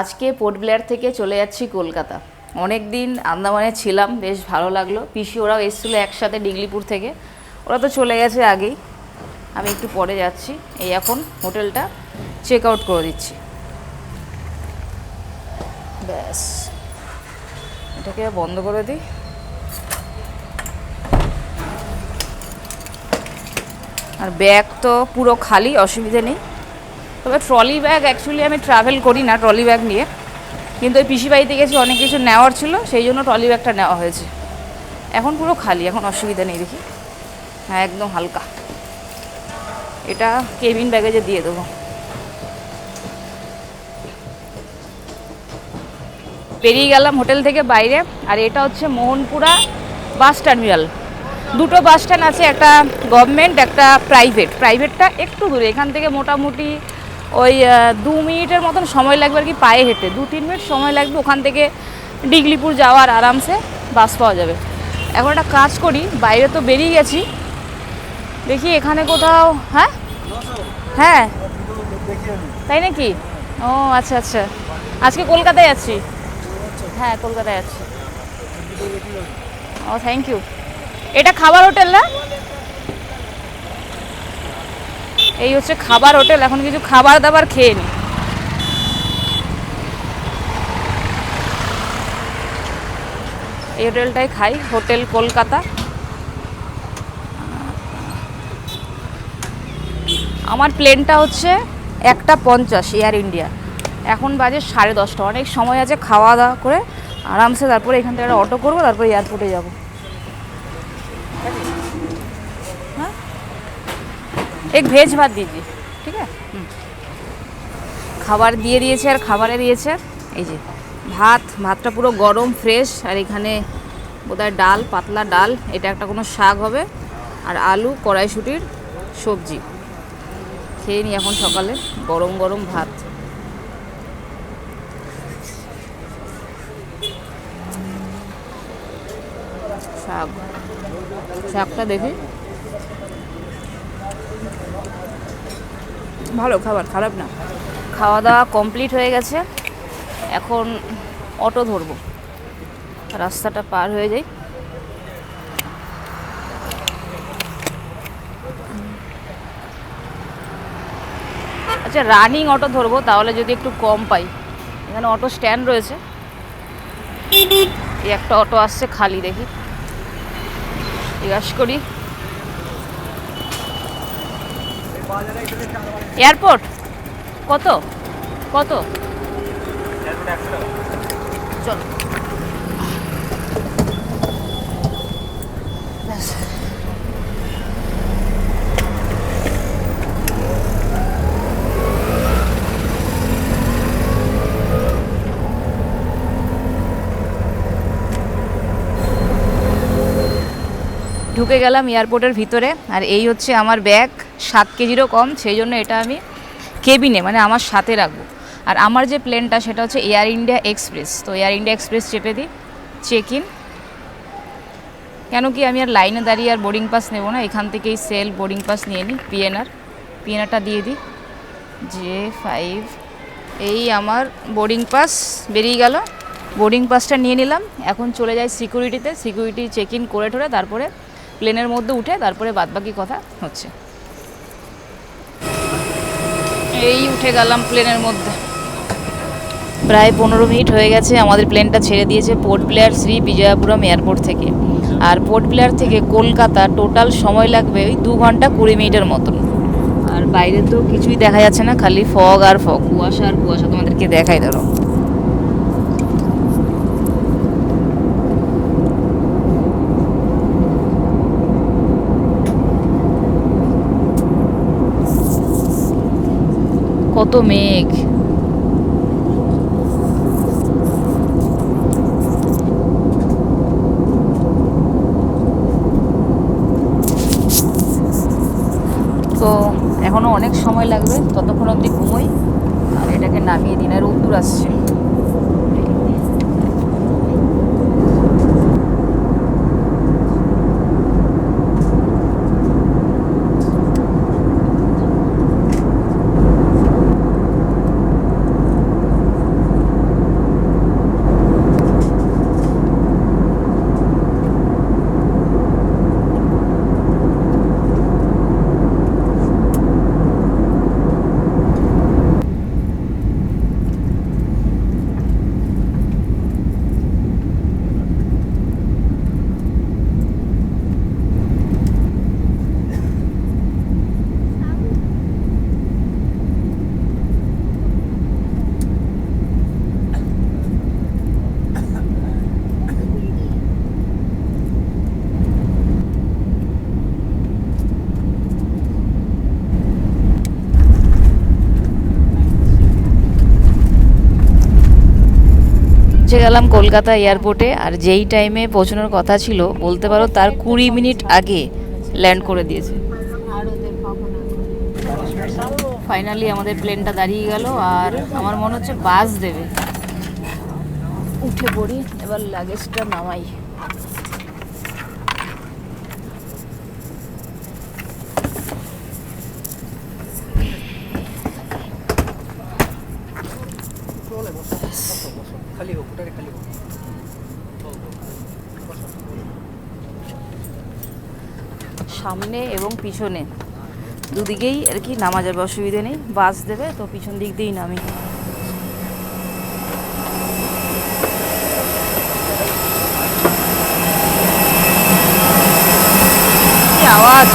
আজকে port Blair থেকে চলে যাচ্ছি কলকাতা। অনেক দিন আন্দামানে ছিলাম, বেশ ভালো লাগল। পিসি ওরাও এসেছিল একসাথে ডিগলিপুর থেকে। ওরা তো চলে গেছে আগেই। আমি একটু পরে যাচ্ছি। এই এখন হোটেলটা চেক আউট করে দিচ্ছি। ব্যাস। এটাকে বন্ধ করে দিই। আর ব্যাগ তো পুরো খালি, অসুবিধে নেই। তবে ট্রলি ব্যাগ অ্যাকচুয়ালি আমি ট্রাভেল করি না ট্রলি ব্যাগ নিয়ে। কিন্তু ওই পিসি বাড়িতে গেছি, অনেক কিছু নেওয়ার ছিল, সেই জন্য ট্রলি ব্যাগটা নেওয়া হয়েছে। এখন পুরো খালি, এখন অসুবিধা নেই দেখি। হ্যাঁ একদম হালকা। এটা কেবিন ব্যাগেজে দিয়ে দেবো। বেরিয়ে গেলাম হোটেল থেকে বাইরে, আর এটা হচ্ছে মোহনপুরা বাস টার্মিনাল। দুটো বাস স্ট্যান্ড আছে, একটা গভর্নমেন্ট একটা প্রাইভেট প্রাইভেটটা একটু দূরে, এখান থেকে মোটামুটি ওই দু মিনিটের মতন সময় লাগবে আর কি পায়ে হেঁটে। দু তিন মিনিট সময় লাগবে ওখান থেকে ডিগলিপুর যাওয়ার, আরামসে বাস পাওয়া যাবে। এখন একটা কাজ করি, বাইরে তো বেরিয়ে গেছি। দেখি এখানে কোথাও হ্যাঁ? হ্যাঁ। তাই নাকি? ও আচ্ছা আচ্ছা। আজকে কলকাতায় আছি। হ্যাঁ কলকাতায় আছি। ও থ্যাংক ইউ এটা খাবার হোটেল না? এই হচ্ছে খাবার হোটেল, এখন কিছু খাবার দাবার খেয়ে নি। এই হোটেলটাই খাই, হোটেল কলকাতা। আমার প্লেনটা হচ্ছে একটা পঞ্চাশ এয়ার ইন্ডিয়া। এখন বাজে সাড়ে দশটা, অনেক সময় আছে খাওয়া দাওয়া করে আরামসে তারপরে এখান থেকে একটা অটো করব, তারপরে এয়ারপোর্টে যাব। এক ভেজ ভাত দিয়েছি ঠিক আছে। খাবার দিয়ে দিয়েছে আর খাবারে দিয়েছে। এই যে ভাত, ভাতটা পুরো গরম ফ্রেশ আর এখানে বোধহয় ডাল, পাতলা ডাল, এটা একটা কোনো শাক হবে। আর আলু, কড়াইশুটির সবজি। খেয়ে নিই এখন সকালে, গরম গরম ভাত। শাক, শাকটা দেখি। ভালো খাবার, খারাপ না। খাওয়া দাওয়া কমপ্লিট হয়ে গেছে। এখন অটো ধরবো। রাস্তাটা পার হয়ে যাই। আচ্ছা রানিং অটো ধরবো, তাহলে যদি একটু কম পাই। এখানে অটো স্ট্যান্ড রয়েছে। একটা অটো আসছে খালি দেখি। জিজ্ঞাস করি। এয়ারপোর্ট? কত? কত? চল। ঢুকে গেলাম এয়ারপোর্টের ভিতরে আর এই হচ্ছে আমার ব্যাগ। সাত কেজিরও কম, সেই জন্য এটা আমি কেবিনে মানে আমার সাথে রাখব। আর আমার যে প্লেনটা, সেটা হচ্ছে এয়ার ইন্ডিয়া এক্সপ্রেস। তো এয়ার ইন্ডিয়া এক্সপ্রেস চেপে দিই চেক ইন কেন কি আমি আর লাইনে দাঁড়িয়ে আর বোর্ডিং পাস নেব না, এখান থেকেই সেল বোর্ডিং পাস নিয়ে নিই পিএনআর পিএনআরটা দিয়ে দিই। জে ফাইভ এই আমার বোর্ডিং পাস বেরিয়ে গেল। বোর্ডিং পাসটা নিয়ে নিলাম, এখন চলে যাই সিকিউরিটিতে সিকিউরিটি চেক ইন করে ঠরে, তারপরে প্লেনের মধ্যে উঠে, তারপরে বাদবাকি কথা হচ্ছে। এই উঠে গেলাম প্লেনের মধ্যে। প্রায় পনেরো মিনিট হয়ে গেছে, আমাদের প্লেনটা ছেড়ে দিয়েছে port Blair Shri Vijayapuram airport থেকে। আর পোর্ট প্লেয়ার থেকে কলকাতা টোটাল সময় লাগবে ওই দু ঘণ্টা কুড়ি মিনিটের মতন। আর বাইরে তো কিছুই দেখা যাচ্ছে না, খালি ফগ আর ফগ কুয়াশা আর কুয়াশা তোমাদেরকে দেখাই ধরো কত মেঘ। তো এখনও অনেক সময় লাগবে, ততক্ষণ অবধি ঘুমোই। আর এটাকে নামিয়ে দিন, আর আসছে। পৌঁছে গেলাম কলকাতা এয়ারপোর্টে, আর যেই টাইমে পৌঁছানোর কথা ছিল, বলতে পারো তার কুড়ি মিনিট আগে ল্যান্ড করে দিয়েছে। ফাইনালি আমাদের প্লেনটা দাঁড়িয়ে গেল, আর আমার মনে হচ্ছে বাস দেবে। উঠে পড়ি, এবার লাগেজটা নামাই। সামনে এবং পিছনে। দুদিকেই আর কি নামা যাবে অসুবিধে নেই, বাস দেবে, তো পিছন দিক দিয়েই নামি। আওয়াজ?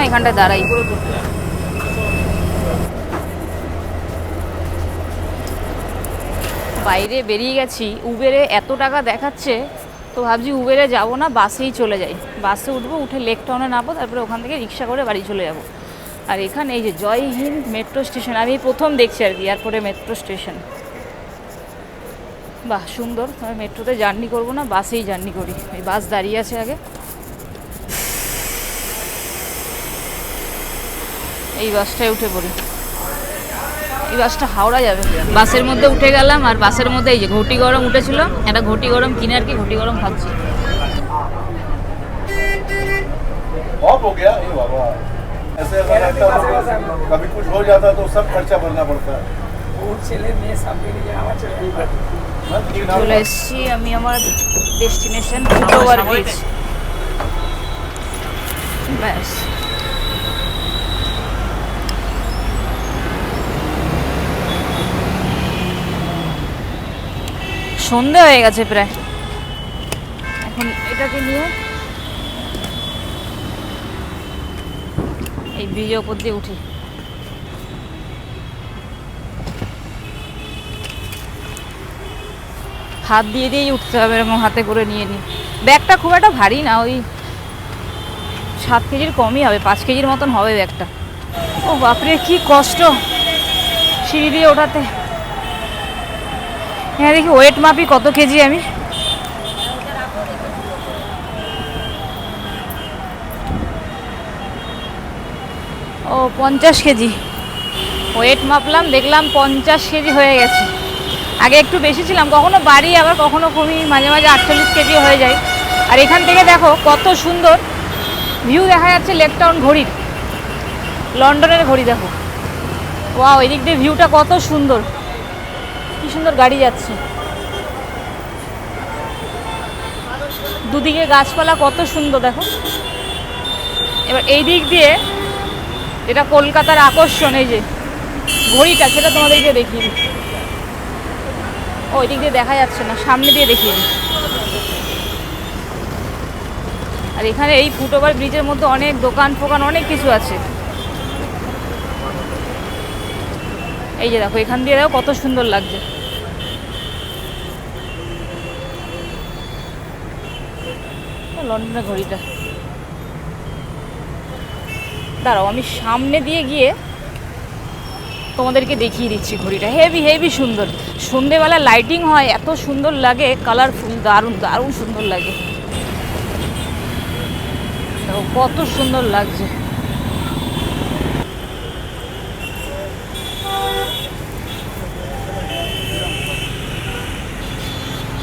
না, এখানটায় দাঁড়াই। বাইরে বেরিয়ে গেছি। উবেরে এত টাকা দেখাচ্ছে, তো ভাবছি উবেরে যাব না, বাসেই চলে যাই। বাসে উঠবো, উঠে লেক টাউনে নামবো, তারপরে ওখান থেকে রিক্সা করে বাড়ি চলে যাব। আর এখানে এই যে জয় হিন্দ মেট্রো স্টেশন, আমি প্রথম দেখছি আর কি, এয়ারপোর্টে মেট্রো স্টেশন। বাহ, সুন্দর। আমি মেট্রোতে জার্নি করব না, বাসেই জার্নি করি। এই বাস দাঁড়িয়ে আছে আগে। এই বাসটায় উঠে পড়ি এই বাসটা হাওড়া যাবে বাসের মধ্যে উঠে গেলাম আর বাসের মধ্যে এই যে ঘটি গরম উঠেছিল একটা ঘটি গরম কিনে আর কি ঘটি গরম খাচ্ছি ऑफ हो गया ये बाबा ऐसे अगर रहता तो कभी कुछ हो जाता तो सब खर्चा भरना पड़ता है ওর ছেলে মেয়ে সব বেরিয়ে আমার ছেলে हाँ, तीन हाथ- চলে এসেছি আমি আমার ডেস্টিনেশন ফুটওভার ব্রিজ ব্যাস সন্ধে হয়ে গেছে প্রায়। এখন এটাকে নিয়ে এই ব্রিজের ওপর দিয়ে উঠি। হাত দিয়ে দিয়েই উঠতে হবে এরকম হাতে করে নিয়ে নিই। ব্যাগটা খুব একটা ভারী না, ওই সাত কেজির কমই হবে, পাঁচ কেজির মতন হবে ব্যাগটা। ও বাপরে, কি কষ্ট। সিঁড়ি দিয়ে ওঠাতে। হ্যাঁ দেখি ওয়েট মাপি কত কেজি আমি? ও, পঞ্চাশ কেজি। ওয়েট মাপলাম, দেখলাম পঞ্চাশ কেজি হয়ে গেছে। আগে একটু বেশি ছিলাম, কখনো বাড়ি, আবার কখনো কমি মাঝে মাঝে আটচল্লিশ কেজি হয়ে যায়। আর এখান থেকে দেখো, কত সুন্দর ভিউ দেখা যাচ্ছে লেক টাউন ঘড়ির। লন্ডনের ঘড়ি দেখো। ওয়াও এদিক দিয়ে ভিউটা কত সুন্দর। সুন্দর গাড়ি যাচ্ছে। দুদিকে গাছপালা কত সুন্দর, দেখো। এবার এই দিক দিয়ে এটা কলকাতার আকর্ষণ, এই যে ঘড়িটা, সেটা তোমাদেরকে দেখিয়ে ও ওই দিক দিয়ে দেখা যাচ্ছে না, সামনে দিয়ে দেখিয়ে আর এখানে এই ফুটওভার ব্রিজের মধ্যে অনেক দোকান ফোকান, অনেক কিছু আছে। এই যে দেখো, এখান দিয়ে দেখো কত সুন্দর লাগছে। লন্ডনের ঘড়িটা। দাঁড়াও, আমি সামনে দিয়ে গিয়ে তোমাদেরকে দেখিয়ে দিচ্ছি ঘড়িটা। হেভি হেভি সুন্দর। সন্ধেবেলা লাইটিং হয়, এত সুন্দর লাগে কালারফুল দারুণ দারুণ সুন্দর লাগে। কত সুন্দর লাগছে।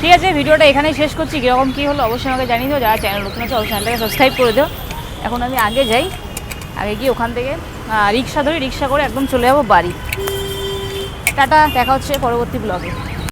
ঠিক আছে, ভিডিওটা এখানেই শেষ করছি। কীরকম কী হলো অবশ্যই আমাকে জানিয়ে দিও। যারা চ্যানেল নতুন আছে, অবশ্যই চ্যানেলটাকে সাবস্ক্রাইব করে দিও। এখন আমি আগে যাই। আগে গিয়ে ওখান থেকে রিক্সা ধরে, রিক্সা করে একদম চলে যাব বাড়ি। টাটা, দেখা হচ্ছে পরবর্তী ব্লগে